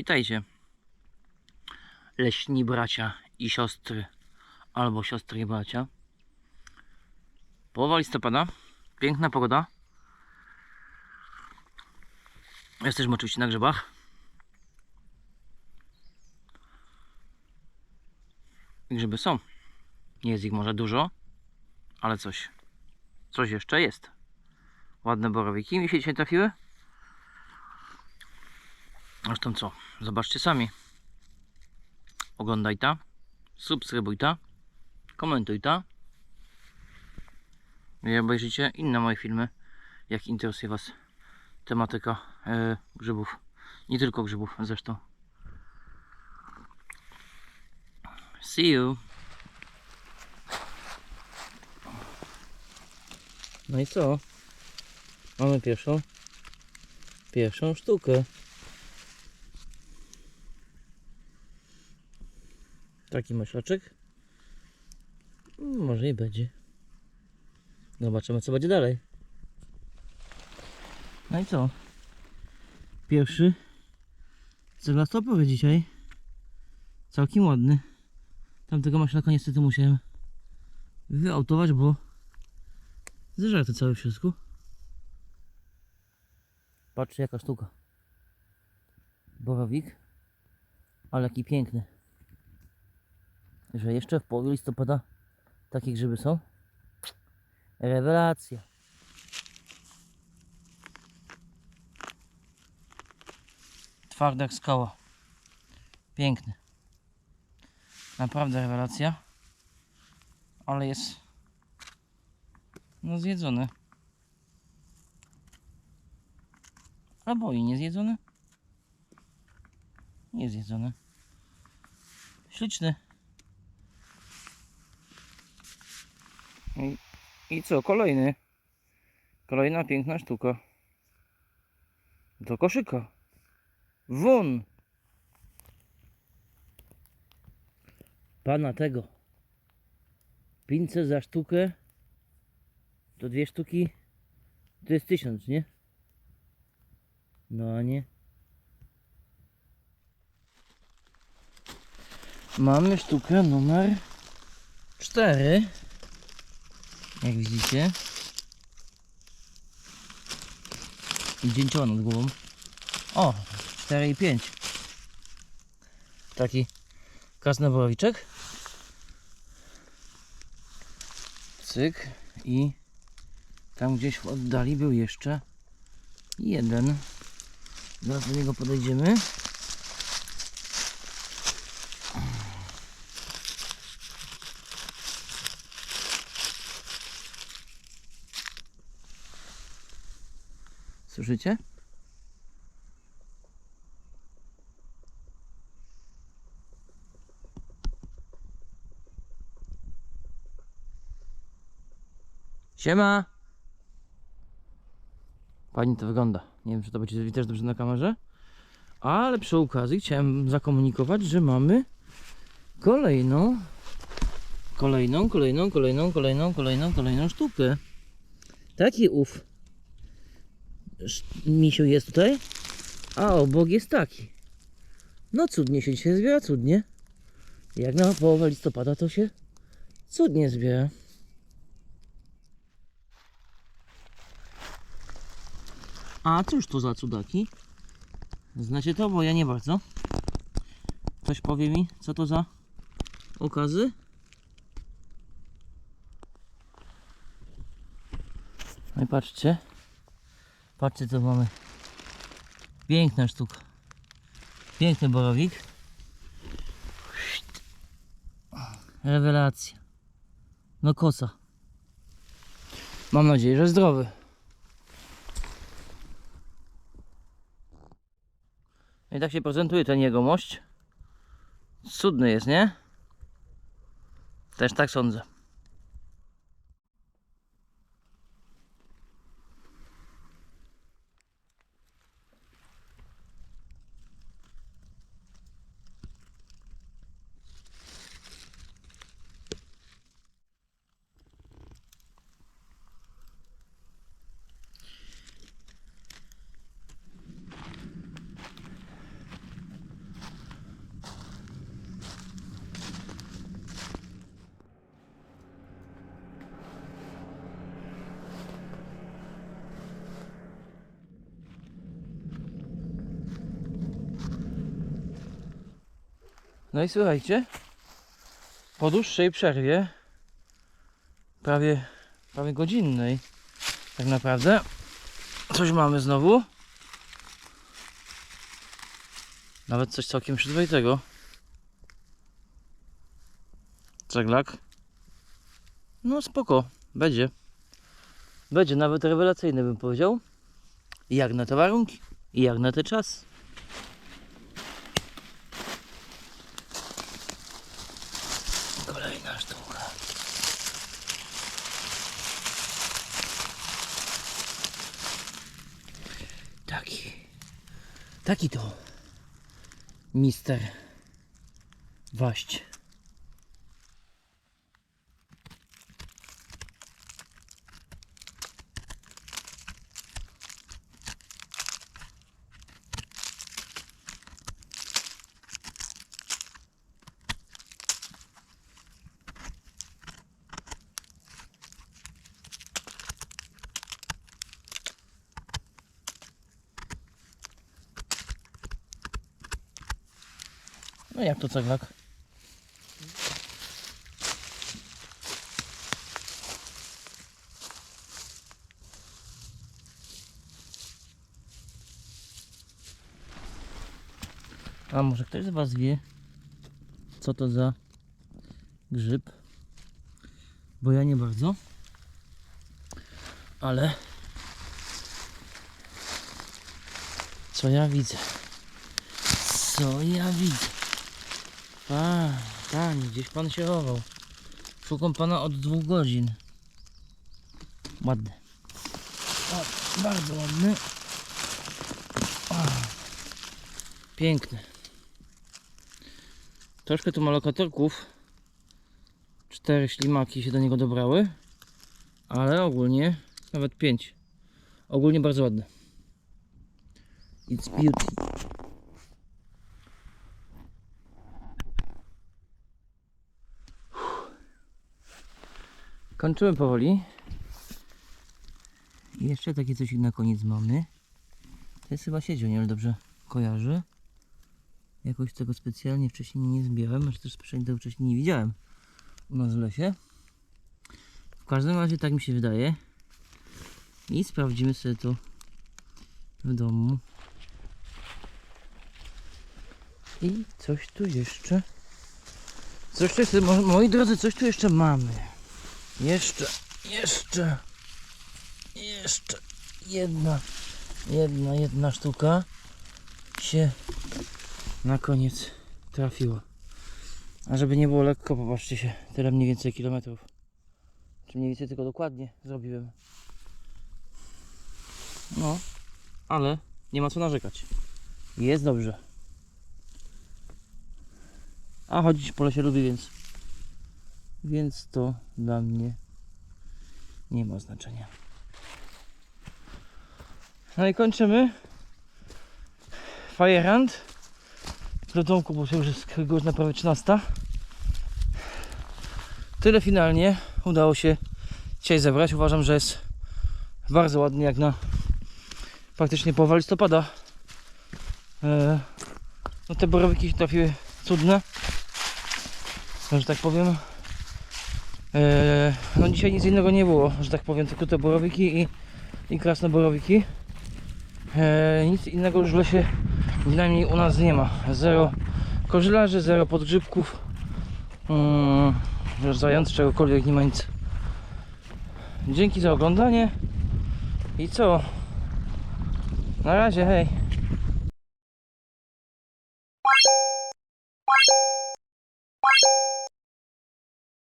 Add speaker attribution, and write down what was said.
Speaker 1: Witajcie. Leśni bracia i siostry, albo siostry i bracia. Połowa listopada, piękna pogoda. Jesteśmy oczywiście na grzybach. Grzyby są. Nie jest ich może dużo, ale coś. Coś jeszcze jest. Ładne borowiki mi się dzisiaj trafiły. Zresztą co? Zobaczcie sami. Oglądaj ta, subskrybuj ta, komentuj ta. I obejrzyjcie inne moje filmy, jak interesuje Was tematyka e, grzybów. Nie tylko grzybów zresztą. See you. No i co? Mamy pierwszą pierwszą sztukę. Taki maślaczek. Może i będzie. Zobaczymy co będzie dalej. No i co? Pierwszy ceglastopowy dzisiaj. Całkiem ładny. Tamtego maślaka niestety musiałem wyautować, bo zeżarł to całe w środku. Patrzcie jaka sztuka. Borowik. Ale jaki piękny. Że jeszcze w połowie listopada takie grzyby są. Rewelacja. Twarda jak skała. Piękny. Naprawdę rewelacja. Ale jest no zjedzony. Albo i nie zjedzony. Nie zjedzony. Śliczny. I, co, kolejny. Kolejna piękna sztuka. Do koszyka. Won! Pana tego. 500 za sztukę. To dwie sztuki. To jest 1000, nie? No a nie. Mamy sztukę numer 4. Jak widzicie. Dzięcioła nad głową. O, 4 i 5. Taki krasnoborowiczek. Cyk. I tam gdzieś w oddali był jeszcze jeden. Zaraz do niego podejdziemy. Słyszycie? Siema! Pani to wygląda. Nie wiem, czy to będzie widać dobrze na kamerze. Ale przy okazji chciałem zakomunikować, że mamy kolejną, kolejną, kolejną, kolejną, kolejną, kolejną, kolejną sztukę. Taki ów misiu jest tutaj, a obok jest taki. No cudnie się dzisiaj zbiera, cudnie. Jak na połowę listopada to się cudnie zbiera. A cóż to za cudaki? Znacie to, bo ja nie bardzo. Ktoś powie mi, co to za okazy? No i patrzcie. Patrzcie co mamy. Piękna sztuka. Piękny borowik. Rewelacja. No kosa. Mam nadzieję, że zdrowy. No I tak się prezentuje ten jegomość. Cudny jest, nie? Też tak sądzę. No i słuchajcie, po dłuższej przerwie, prawie, prawie godzinnej, tak naprawdę, coś mamy znowu. Nawet coś całkiem przyzwoitego. Ceglak. No spoko, będzie. Będzie nawet rewelacyjny bym powiedział. Jak na te warunki jak na ten czas. Kolejna sztuka. Taki. Taki to. Mister. Waść. No jak to ceglak? A może ktoś z Was wie, co to za grzyb? Bo ja nie bardzo. Ale co ja widzę? Co ja widzę? Pan, panie, gdzieś pan się chował. Szukam pana od dwóch godzin. Ładny. O, bardzo ładny. O, piękny. Troszkę tu ma lokatorków. Cztery ślimaki się do niego dobrały. Ale ogólnie nawet pięć. Ogólnie bardzo ładny. It's beauty. Kończymy powoli. I jeszcze takie coś na koniec mamy. To jest chyba siedział, nie ale dobrze kojarzę. Jakoś tego specjalnie wcześniej nie zbierałem, aż też specjalnie tego wcześniej nie widziałem u nas w lesie. W każdym razie tak mi się wydaje. I sprawdzimy sobie to w domu. I coś tu jeszcze. Coś tu jeszcze, mo- moi drodzy, coś tu jeszcze mamy. Jeszcze, jeszcze, jeszcze jedna, jedna, jedna sztuka się na koniec trafiła. A żeby nie było lekko, popatrzcie się, tyle mniej więcej kilometrów. Czy mniej więcej tylko dokładnie zrobiłem. No, ale nie ma co narzekać. Jest dobrze. A chodzić po lesie lubię, więc więc to dla mnie nie ma znaczenia. No i kończymy. Fajerand do domku, bo już jest godzina prawie 13. Tyle finalnie udało się dzisiaj zebrać. Uważam, że jest bardzo ładnie jak na praktycznie połowa listopada. E, no te borowiki trafiły cudne, że tak powiem. Eee, no dzisiaj nic innego nie było, że tak powiem, tylko te borowiki i, i krasne borowiki. Eee, nic innego już w lesie przynajmniej u nas nie ma. Zero korzylarzy, zero podgrzybków. Że zając czegokolwiek nie ma nic. Dzięki za oglądanie. I co? Na razie, hej.